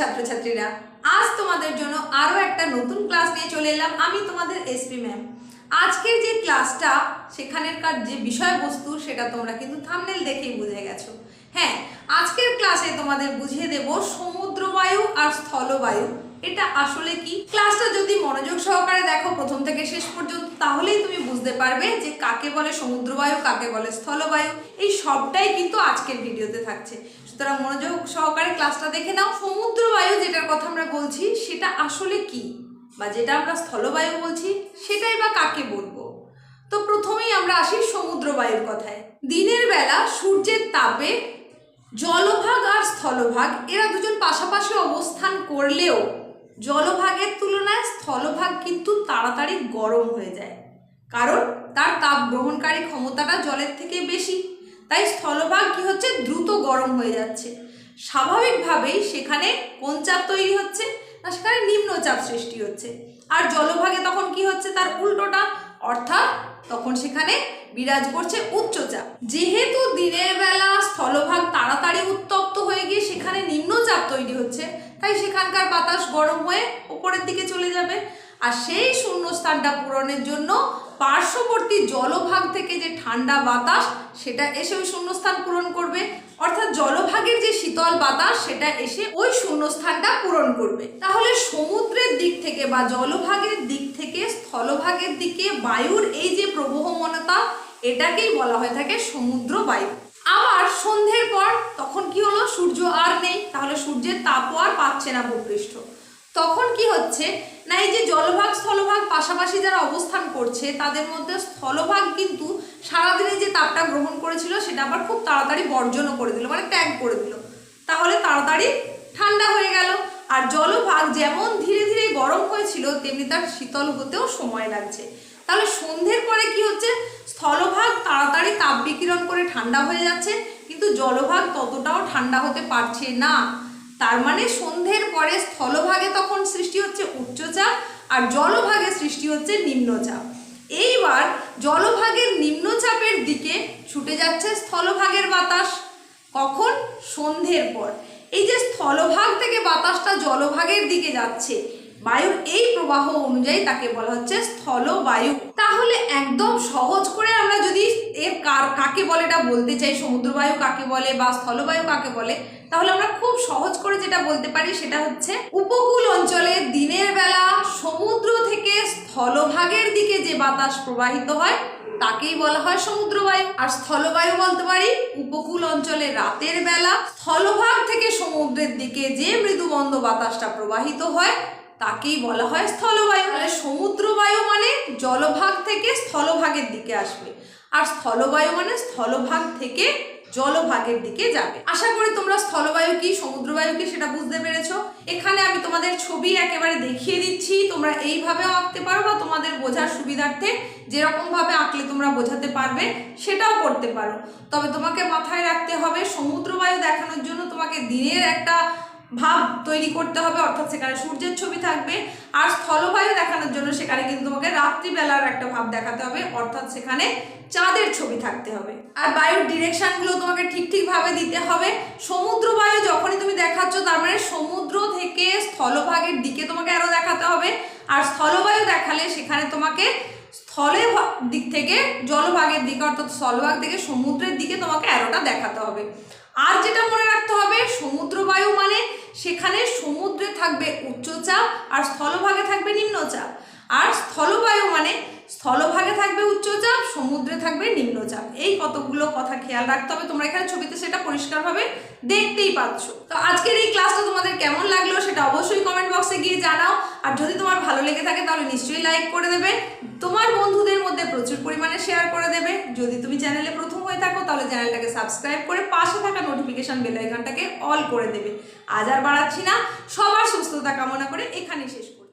ছাত্রছাত্রীরা, আজ তোমাদের জন্য আরও একটা নতুন ক্লাস নিয়ে চলে এলাম আমি তোমাদের এসপি ম্যাম আজকের যে ক্লাসটা সেখানেরকার যে বিষয়বস্তু, সেটা তোমরা কিন্তু থামনেল দেখেই বুঝে গেছো। হ্যাঁ আজকের ক্লাসে তোমাদের বুঝিয়ে দেব সমুদ্রবায়ু আর স্থলবায়ু। এটা আসলে কি? ক্লাসটা যদি মনোযোগ সহকারে দেখো প্রথম থেকে শেষ পর্যন্ত, তাহলেই তুমি বুঝতে পারবে যে কাকে বলে সমুদ্রবায়ু, কাকে বলে স্থলবায়ু, এই সবটাই কিন্তু আজকের ভিডিওতে থাকছে। সুতরাং মনোযোগ সহকারে ক্লাসটা দেখে নাও। সমুদ্রবায়ু যেটার কথা আমরা বলছি, সেটা আসলে কি? বা যেটা আমরা স্থলবায়ু বলছি, সেটাই বা কাকে বলব? তো প্রথমেই আমরা আসি সমুদ্রবায়ুর কথায়। দিনের বেলা সূর্যের তাপে জলভাগ আর স্থলভাগ, এরা দুজন পাশাপাশি অবস্থান করলেও জলভাগের তুলনায় স্থলভাগ কিন্তু তাড়াতাড়ি গরম হয়ে যায়। কারণ তার তাপ গ্রহণকারী ক্ষমতাটা জলের থেকে বেশি। তাই স্থলভাগ কি হচ্ছে? দ্রুত গরম হয়ে যাচ্ছে। স্বাভাবিকভাবেই সেখানে কোন চাপ তৈরি হচ্ছে? না, সেখানে নিম্নচাপ সৃষ্টি হচ্ছে। আর জলভাগে তখন কি হচ্ছে? তার উল্টোটা। অর্থাৎ তখন সেখানে বিরাজ করছে উচ্চচাপ যেহেতু দিনের বেলা স্থলভাগ তাড়াতাড়ি উত্তপ্ত হয়ে গিয়ে সেখানে নিম্নচাপ তৈরি হচ্ছে, তাই সেখানকার বাতাস গরম হয়ে ওপরের দিকে চলে যাবে। আর সেই শূন্যস্থানটা পূরণের জন্য পার্শ্ববর্তী জলভাগ থেকে যে ঠান্ডা বাতাস, সেটা এসে ওই শূন্যস্থান পূরণ করবে। অর্থাৎ জলভাগের যে শীতল বাতাস, সেটা এসে ওই শূন্যস্থানটা পূরণ করবে। তাহলে সমুদ্রের দিক থেকে বা জলভাগের দিক থেকে, স্থলভাগের দিকে বায়ুর এই যে প্রবহমনতা, এটাকেই বলা হয়ে থাকে সমুদ্র বায়ু। আবার সন্ধ্যের পর তখন কি হলো? সূর্য আর নেই। তাহলে সূর্যের তাপও আর পাচ্ছে না ভূপৃষ্ঠ। তখন কি হচ্ছে? না, এই যে জলভাগ, স্থলভাগ পাশাপাশি যারা অবস্থান করছে, তাদের মধ্যে স্থলভাগ কিন্তু সারাদিনে যে তাপটা গ্রহণ করেছিল, সেটা আবার খুব তাড়াতাড়ি বর্জনও করে দিল মানে ত্যাগ করে দিল। তাহলে তাড়াতাড়ি ঠান্ডা হয়ে গেল। আর জলভাগ যেমন ধীরে ধীরে গরম হয়েছিল, তেমনি তার শীতল হতেও সময় লাগছে। তাহলে সন্ধ্যের পরে কি হচ্ছে? স্থলভাগ তাড়াতাড়ি তাপ বিকিরণ করে ঠান্ডা হয়ে যাচ্ছে, কিন্তু জলভাগ ততটাও ঠান্ডা হতে পারছে না। তার মানে সন্ধ্যের পরে স্থলভাগে তখন উচ্চচাপ আর জলভাগে সৃষ্টি হচ্ছে নিম্নচাপ। এইবার জলভাগের নিম্নচাপের দিকে ছুটে যাচ্ছে স্থলভাগের বাতাস। কখন? সন্ধ্যের পর। এই যে স্থলভাগ থেকে বাতাসটা জলভাগের দিকে যাচ্ছে বায়ুর এই প্রবাহ অনুযায়ী তাকে বলা হচ্ছে স্থলবায়ু। তাহলে একদম সহজ করে আমরা যদি এর কার কাকে বলে এটা বলতে চাই, সমুদ্রবায়ু কাকে বলে বা স্থলবায়ু কাকে বলে, তাহলে আমরা খুব সহজ করে যেটা বলতে পারি সেটা হচ্ছে উপকূল অঞ্চলে দিনের বেলা সমুদ্র থেকে স্থলভাগের দিকে যে বাতাস প্রবাহিত হয়, তাকেই বলা হয় সমুদ্রবায়ু। আর স্থলবায়ু বলতে পারি উপকূল অঞ্চলে রাতের বেলা স্থলভাগ থেকে সমুদ্রের দিকে যে মৃদুবন্ধ বাতাসটা প্রবাহিত হয় তাকেই বলা হয় স্থলবায়ু। মানে সমুদ্রবায়ু মানে জলভাগ থেকে স্থলভাগের দিকে আসবে। আর স্থলবায়ু মানে স্থলভাগ থেকে জলভাগের দিকে যাবে। আশা করি তোমরা স্থলবায়ু কি, সমুদ্রবায়ু কি সেটা বুঝতে পেরেছ। এখানে আমি তোমাদের ছবি একেবারে দেখিয়ে দিচ্ছি। তোমরা এইভাবেও আঁকতে পারো বা তোমাদের বোঝার সুবিধার্থে যেরকম ভাবে আঁকলে তোমরা বোঝাতে পারবে, সেটাও করতে পারো। তবে তোমাকে মাথায় রাখতে হবে, সমুদ্রবায়ু দেখানোর জন্য তোমাকে দিনের একটা ভাব তৈরি করতে হবে, অর্থাৎ সেখানে সূর্যের ছবি থাকবে। আর স্থলবায়ু দেখানোর জন্য সেখানে কিন্তু তোমাকে রাত্রিবেলার একটা ভাব দেখাতে হবে, অর্থাৎ সেখানে চাঁদের ছবি থাকতে হবে। আর বায়ুর ডিরেকশনগুলো তোমাকে ঠিক ঠিকভাবে দিতে হবে। সমুদ্র বায়ু যখনই তুমি দেখাচ্ছ, তার মানে সমুদ্র থেকে স্থলভাগের দিকে তোমাকে আরও দেখাতে হবে। আর স্থলবায়ু দেখালে সেখানে তোমাকে স্থলের দিক থেকে জলভাগের দিকে, অর্থাৎ স্থলভাগ থেকে সমুদ্রের দিকে তোমাকে অ্যারোটা দেখাতে হবে। আর যেটা মনে রাখতে হবে সমুদ্র বায়ু মানে সেখানে সমুদ্রে থাকবে উচ্চচাপ আর স্থলভাগে থাকবে নিম্নচাপ। আর স্থলবায়ু মানে স্থলভাগে থাকবে উচ্চচাপ, সমুদ্রে থাকবে নিম্নচাপ। এই কতগুলো কথা খেয়াল রাখতে হবে তোমরা এখানে ছবিতে সেটা পরিষ্কারভাবে দেখতেই পাচ্ছ। তো আজকের এই ক্লাসটা তোমাদের কেমন লাগল সেটা অবশ্যই কমেন্ট বক্সে গিয়ে জানাও। আর যদি লেগে থাকে তাহলে নিশ্চয়ই লাইক করে দেবে। তোমার বন্ধুদের মধ্যে প্রচুর পরিমাণে শেয়ার করে দেবে। যদি তুমি চ্যানেলে প্রথম হয়ে থাকো, তাহলে চ্যানেলটাকে সাবস্ক্রাইব করে পাশে থাকা নোটিফিকেশন বেল আইকনটাকে অল করে দেবে। আজ আর বাড়াচ্ছি না। সবার সুস্থতা কামনা করে এখানেই শেষ করি